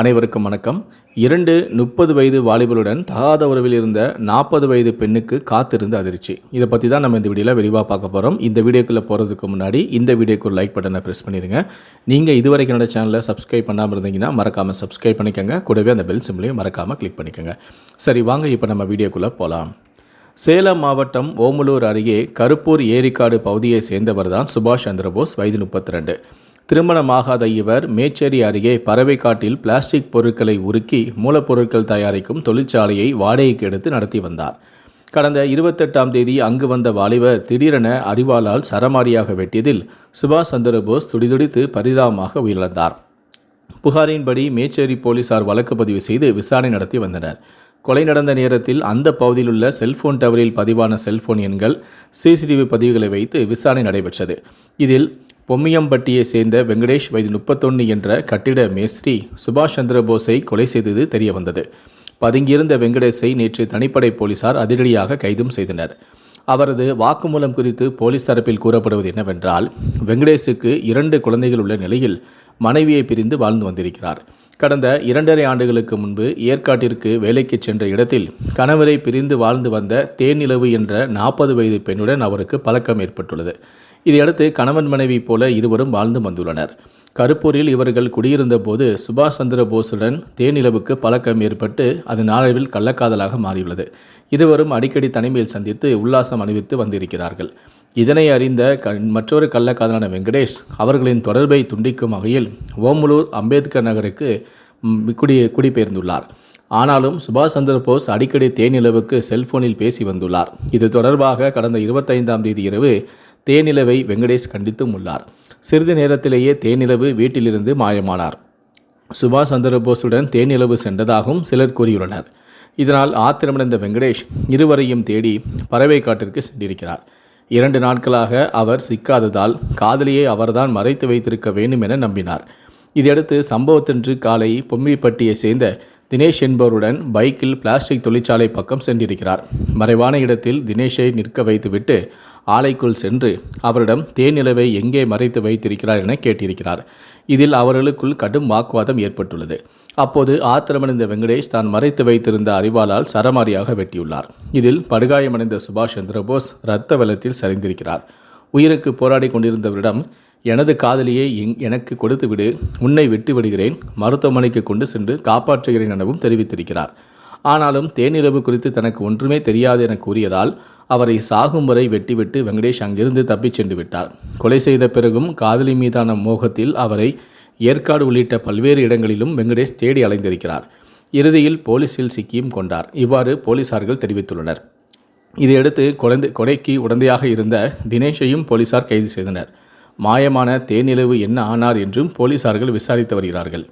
அனைவருக்கும் வணக்கம். இரண்டு முப்பது வயது வாலிபருடன் தகாத உறவில் இருந்த நாற்பது வயது பெண்ணுக்கு காத்திருந்து அதிர்ச்சி. இதை பற்றி தான் நம்ம இந்த வீடியோவில் விரிவாக பார்க்க போகிறோம் இந்த வீடியோக்குள்ளே போகிறதுக்கு முன்னாடி இந்த வீடியோக்கு ஒரு லைக் பட்டனை ப்ரெஸ் பண்ணிடுங்க. நீங்கள் இதுவரைக்கும் என்னோட சேனலை சப்ஸ்கிரைப் பண்ணாமல் இருந்தீங்கன்னா மறக்காமல் சப்ஸ்கிரைப் பண்ணிக்கோங்க. கூடவே அந்த பெல் சிம்லையும் மறக்காமல் கிளிக் பண்ணிக்கோங்க. சரி வாங்க இப்போ நம்ம வீடியோக்குள்ளே போகலாம் சேலம் மாவட்டம் ஓமலூர் அருகே கருப்பூர் ஏரிக்காடு பகுதியை சேர்ந்தவர் தான் சுபாஷ் சந்திரபோஸ் வயது முப்பத்தி ரெண்டு திருமணமாகாத இவர் மேச்சேரி அருகே பறவைக்காட்டில் பிளாஸ்டிக் பொருட்களை உருக்கி மூலப்பொருட்கள் தயாரிக்கும் தொழிற்சாலையை வாடகைக்கு எடுத்து நடத்தி வந்தார். கடந்த இருபத்தெட்டாம் தேதி அங்கு வந்த வாலிபர் திடீரென அறிவாளால் சரமாரியாக வெட்டியதில் சுபாஷ் சந்திரபோஸ் துடிதுடித்து பரிதாபமாக உயிரிழந்தார். புகாரின்படி மேச்சேரி போலீசார் வழக்கு பதிவு செய்து விசாரணை நடத்தி வந்தனர். கொலை நடந்த நேரத்தில் அந்த பகுதியில் உள்ள செல்போன் டவரில் பதிவான செல்போன் எண்கள் சிசிடிவி பதிவுகளை வைத்து விசாரணை நடைபெற்றது. இதில் பொம்மியம்பட்டியை சேர்ந்த வெங்கடேஷ் வயது முப்பத்தொன்று என்ற கட்டிட மேஸ்திரி சுபாஷ் சந்திர போஸை கொலை செய்தது தெரிய வந்தது பதுங்கியிருந்த வெங்கடேஷை நேற்று தனிப்படை போலீசார் அதிரடியாக கைதும் செய்தனர். அவரது வாக்குமூலம் குறித்து போலீஸ் தரப்பில் கூறப்படுவது என்னவென்றால் வெங்கடேஷுக்கு இரண்டு குழந்தைகள் உள்ள நிலையில் மனைவியை பிரிந்து வாழ்ந்து வந்திருக்கிறார். கடந்த இரண்டரை ஆண்டுகளுக்கு முன்பு ஏற்காட்டிற்கு வேலைக்கு சென்ற இடத்தில் கணவரை பிரிந்து வாழ்ந்து வந்த தேனிலவு என்ற நாற்பது வயது பெண்ணுடன் அவருக்கு பழக்கம் ஏற்பட்டுள்ளது. இதையடுத்து கணவன் மனைவி போல இருவரும் வாழ்ந்து வந்துள்ளனர். கருப்பூரில் இவர்கள் குடியிருந்த போது சுபாஷ் சந்திர போஸுடன் தேனிலவுக்கு பழக்கம் ஏற்பட்டு அது நாளவில் கள்ளக்காதலாக மாறியுள்ளது. இருவரும் அடிக்கடி தனிமையில் சந்தித்து உல்லாசம் அணிவித்து வந்திருக்கிறார்கள். இதனை அறிந்த க மற்றொரு கள்ளக்காதலான வெங்கடேஷ் அவர்களின் தொடர்பை துண்டிக்கும் வகையில் ஓமலூர் அம்பேத்கர் நகருக்கு குடி குடிபெயர்ந்துள்ளார். ஆனாலும் சுபாஷ் சந்திர போஸ் அடிக்கடி தேனிலவுக்கு செல்போனில் பேசி வந்துள்ளார். இது தொடர்பாக கடந்த இருபத்தைந்தாம் தேதி இரவு தேனிலவை வெங்கடேஷ் கண்டித்தும் உள்ளார். சிறிது நேரத்திலேயே தேனிலவு வீட்டிலிருந்து மாயமானார். சுபாஷ் சந்திரபோஸுடன் தேனிலவு சென்றதாகவும் சிலர் கூறியுள்ளனர். இதனால் ஆத்திரமடைந்த வெங்கடேஷ் இருவரையும் தேடி பறவை காட்டிற்கு சென்றிருக்கிறார். இரண்டு நாட்களாக அவர் சிக்காததால் காதலியை அவர்தான் மறைத்து வைத்திருக்க வேண்டும் என நம்பினார். இதையடுத்து சம்பவத்தன்று காலை பொம்மிப்பட்டியை சேர்ந்த தினேஷ் என்பவருடன் பைக்கில் பிளாஸ்டிக் தொழிற்சாலை பக்கம் சென்றிருக்கிறார். மறைவான இடத்தில் தினேஷை நிற்க வைத்துவிட்டு ஆலைக்குள் சென்று அவரிடம் தேனிலவை எங்கே மறைத்து வைத்திருக்கிறார் என கேட்டிருக்கிறார். இதில் அவர்களுக்குள் கடும் வாக்குவாதம் ஏற்பட்டுள்ளது. அப்போது ஆத்திரமடைந்த வெங்கடேஷ் தான் மறைத்து வைத்திருந்த அறிவாளால் சரமாரியாக வெட்டியுள்ளார். இதில் படுகாயமடைந்த சுபாஷ் சந்திரபோஸ் இரத்த வெள்ளத்தில் சரிந்திருக்கிறார். உயிருக்கு போராடி கொண்டிருந்தவரிடம் எனது காதலியை எங் எனக்கு கொடுத்துவிடு உன்னை விட்டு விடுகிறேன் மருத்துவமனைக்கு கொண்டு சென்று காப்பாற்றுகிறேன் எனவும் தெரிவித்திருக்கிறார். ஆனாலும் தேனிரவு குறித்து தனக்கு ஒன்றுமே தெரியாது என கூறியதால் அவரை சாகும் வரை வெட்டிவிட்டு வெங்கடேஷ் அங்கிருந்து தப்பிச் சென்று விட்டார். கொலை செய்த பிறகும் காதலி மீதான மோகத்தில் அவரை ஏற்காடு உள்ளிட்ட பல்வேறு இடங்களிலும் வெங்கடேஷ் தேடி அலைந்திருக்கிறார். இறுதியில் போலீசில் சிக்கியும் கொண்டார். இவ்வாறு போலீசார்கள் தெரிவித்துள்ளனர். இதையடுத்து குழந்தை கொலைக்கு உடந்தையாக இருந்த தினேஷையும் போலீசார் கைது செய்தனர். மாயமான தேனிலவு என்ன ஆனார் என்றும் போலீசார்கள் விசாரித்து வருகிறார்கள்.